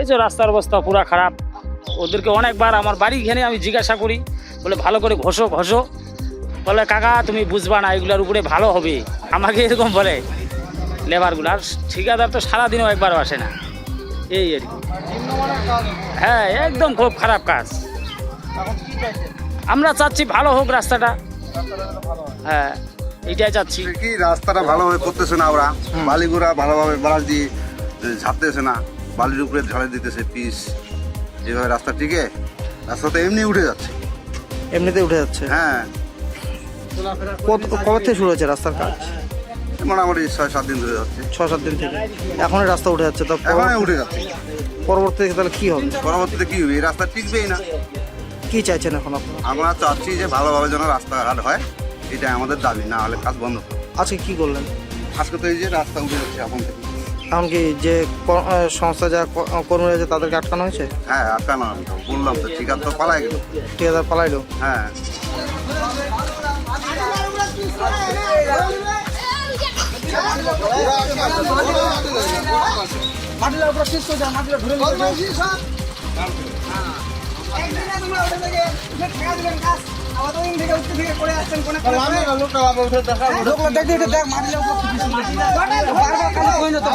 এই যে রাস্তার অবস্থা পুরা খারাপ। ওদেরকে অনেকবার আমার বাড়ি ঘেনে আমি জিজ্ঞাসা করি বলে ভালো করে ঘষো ঘষো। বলে কাকা তুমি বুঝবা না এগুলোর উপরে ভালো হবে। আমাকে এরকম বলে লেবারগুলো আর ঠিকাদার তো সারাদিনও একবারও আসে না। এই আর কি। হ্যাঁ একদম খুব খারাপ কাজ। আমরা চাচ্ছি ভালো হোক রাস্তাটা। হ্যাঁ এটাই চাচ্ছি। কি রাস্তাটা ভালোভাবে করতেছে না ওরা? বালিগুড়া ভালোভাবে বাড়াল দিয়ে এ, ঝাড়তেছে না। বালির উপরে ঝাড়ে দিতেছে পিস। এইভাবে রাস্তা টিকে রাস্তা তো এমনি উঠে যাচ্ছে। এমনিতে উঠে যাচ্ছে? হ্যাঁ। কত- কবে থেকে শুরু হয়েছে রাস্তার কাজ? মোটামুটি ছয় সাত দিন ধরে যাচ্ছে। ছ সাত দিন থেকে। এখনই রাস্তা উঠে যাচ্ছে তো এখনই উঠে যাচ্ছে। পরবর্তী থেকে তাহলে কি হবে? পরবর্তীতে কি হবে? এই রাস্তা টিকবেই না। কি চাইছেন এখন আপনারা? আমরা চাচ্ছি যে ভালোভাবে যেন রাস্তাঘাট হয় এটাই আমাদের দাবি না হলে কাজ বন্ধ আজকে কি করলেন? আজকে তো এই যে রাস্তা উঠে যাচ্ছে এখন থেকে। এমনকি যে সংস্থা যা ক- কর্মীরা আছে তাদেরকে আটকানো হয়েছে? হ্যাঁ আটকানো আমি তো বললাম তো ঠিক আছে তো পালাই গেল। ঠিকাদার পালাইলো? হ্যাঁ।